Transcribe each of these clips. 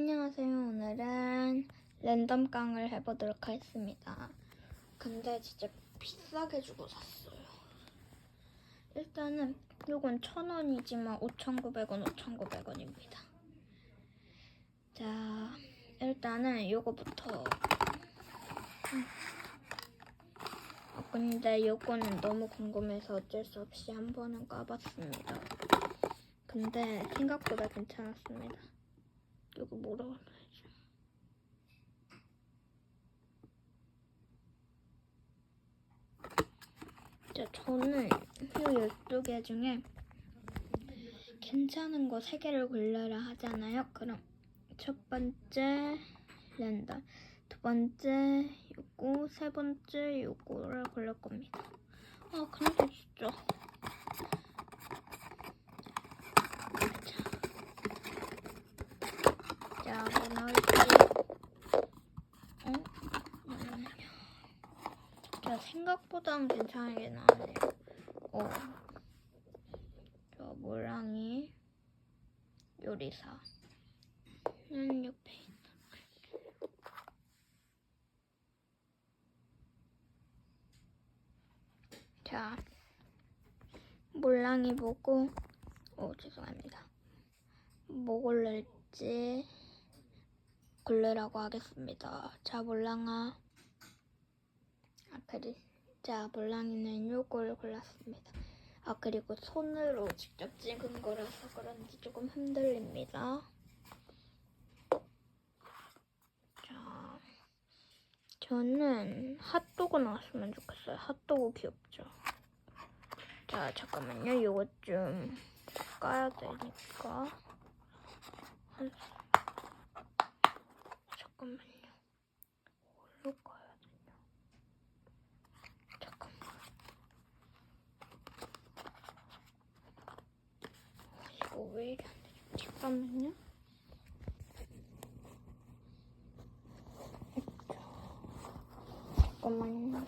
안녕하세요. 오늘은 랜덤 깡을 해보도록 하겠습니다. 근데 진짜 비싸게 주고 샀어요. 일단은 이건 천 원이지만 5,900원, 5,900원입니다. 자, 일단은 이거부터. 음. 어, 근데 이거는 너무 궁금해서 어쩔 수 없이 한 번은 까봤습니다. 근데 생각보다 괜찮았습니다. 이거 뭐라 그러지? 자, 저는 이 12개 중에 괜찮은 거 3개를 골라라 하잖아요. 그럼 첫 번째 랜덤, 두 번째 요거, 세 번째 요거를 골랄 겁니다. 아, 근데 진짜 자, 뭐 나올지. 어? 잠깐만요. 자, 생각보다는 괜찮게 나왔네요. 어. 저 모랑이 요리사. 는 옆에 있는. 자, 몰랑이 보고, 어, 죄송합니다. 뭐 고를지 고르라고 하겠습니다. 자, 몰랑아. 아, 그리. 자, 몰랑이는 요걸 골랐습니다. 아, 그리고 손으로 직접 찍은 거라서 그런지 조금 흔들립니다. 자, 저는 핫도그 나왔으면 좋겠어요. 핫도그 귀엽죠? 자, 잠깐만요. 요거 좀 까야 되니까. 한... 잠깐만요. 뭘로 까야 되냐? 잠깐만. 어, 이거 왜 이래 안 되지? 잠깐만요. 잠깐만요.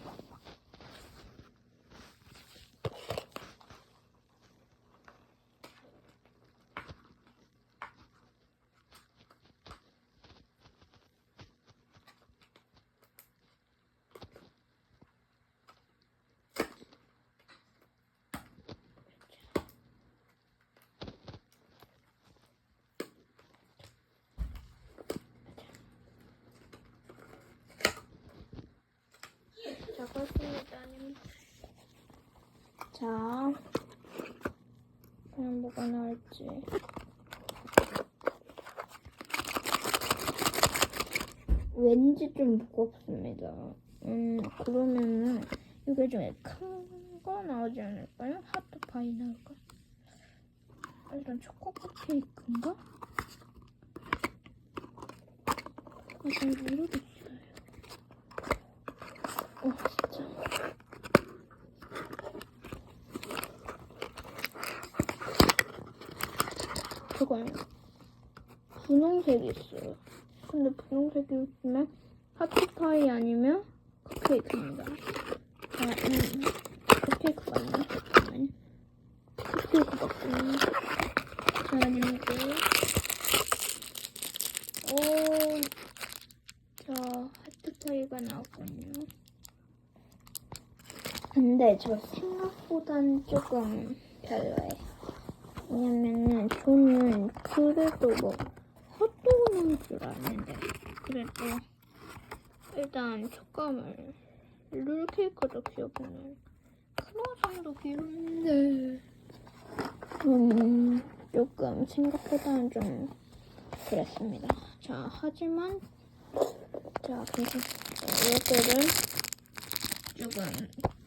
적었습니다. 자, 그럼 뭐가 나올지. 왠지 좀 무겁습니다. 음, 그러면은 이게 중에 큰거 나오지 않을까요? 하트파이 나올까? 일단 초코파 케이크인가? 아, 잘 모르겠어 저거요. 분홍색이 있어요. 근데 분홍색이 있으면 하트파이 아니면 컵케이크입니다. 아, 음, 컵케이크 맞나? 잠깐만요. 컵케이크 맞군요. 자, 아니고. 오, 자, 하트파이가 나왔군요. 근데 저 생각보단 조금 별로예요. 왜냐면은 저는 그래도 뭐 나올 줄 알았는데 그래도 일단 촉감을 룰케이크도 귀엽고는 크로아상도 귀여운데 음 조금 생각보다는 좀 그랬습니다. 자 하지만 자 괜찮습니다. 이것들은 조금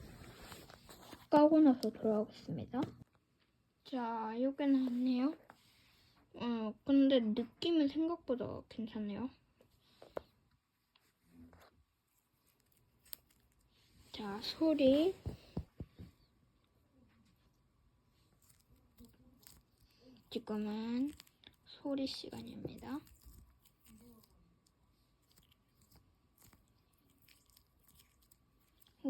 까고 나서 돌아오겠습니다. 자, 요게 나왔네요. 어, 근데 느낌은 생각보다 괜찮네요. 자, 소리. 지금은 소리 시간입니다.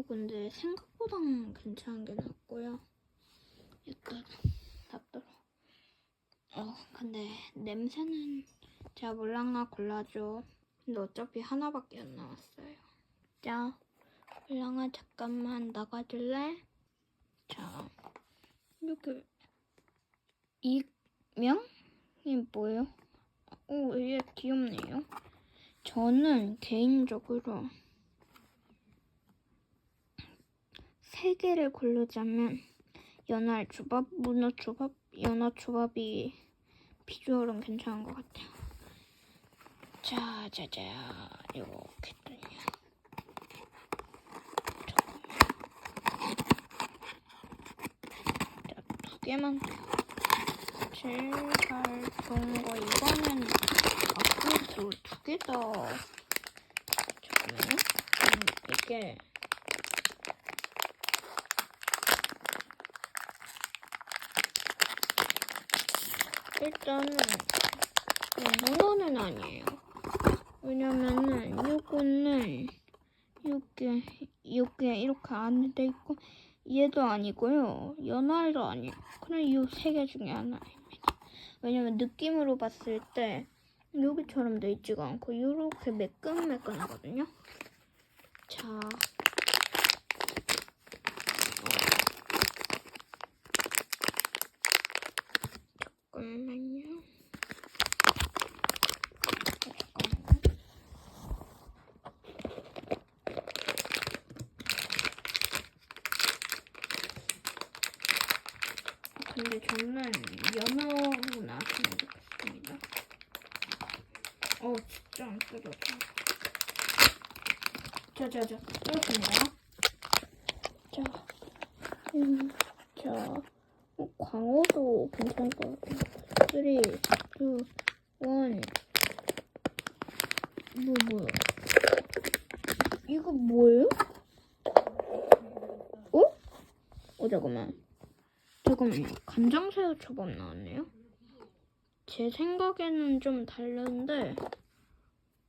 근데 생각보다 괜찮은 게 낫고요. 약간 낫더라. 어, 근데 냄새는 자, 물랑아 골라줘. 근데 어차피 하나밖에 안 남았어요. 자, 물랑아 잠깐만 나가줄래? 자, 이렇게 익명이 뭐예요? 오, 얘 귀엽네요. 저는 개인적으로 세 개를 고르자면 연어 초밥, 문어 초밥, 연어 초밥이 비주얼은 괜찮은 것 같아요. 자, 자 자, 이렇게 했더니 자, 두 개만 제일 좋은 거 이거는 앞으로 두 개다. 잠깐만요. 음, 이게 일단은 음, 문어는 아니에요. 왜냐면은 요거는 이렇게 이렇게 이렇게 안에 돼 있고 얘도 아니고요. 연알도 아니에요. 그냥 이 세 개 중에 하나입니다. 왜냐면 느낌으로 봤을 때 여기처럼 돼 있지가 않고 이렇게 매끈매끈하거든요. 자, 잠깐만요. 근데 저는 연어로 나왔으면 좋겠습니다. 어, 진짜 안 뜯어져. 자, 자, 자, 이렇게입니다. 자, 음, 자, 어, 광어도 괜찮을 것 같아요. 3, 2, 1. 뭐, 뭐야? 이거 뭐예요? 어? 어, 잠깐만. 잠깐만요. 간장새우 초밥 나왔네요. 제 생각에는 좀 다른데,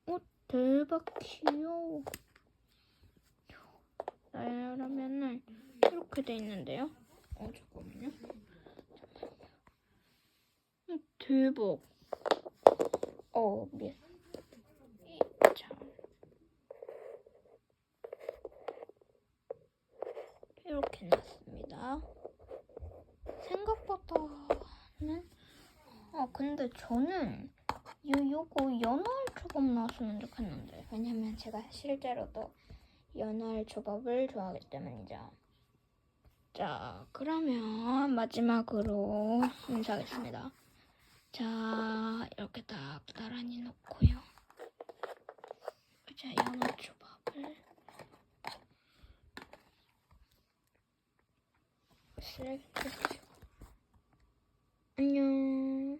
어, 대박 귀여워. 나라면은 이렇게 돼 있는데요. 어, 잠깐만요. 어. 어. 이, 참. 이렇게 났습니다. 생각보다는 아 근데 저는 요 요거 연어알 초밥 나왔으면 좋겠는데 왜냐면 제가 실제로도 연어알 초밥을 좋아하기 때문이죠. 자 그러면 마지막으로 인사하겠습니다. 자 이렇게 딱 나란히 놓고요. 자 연어 초밥을 쓰레기 안녕.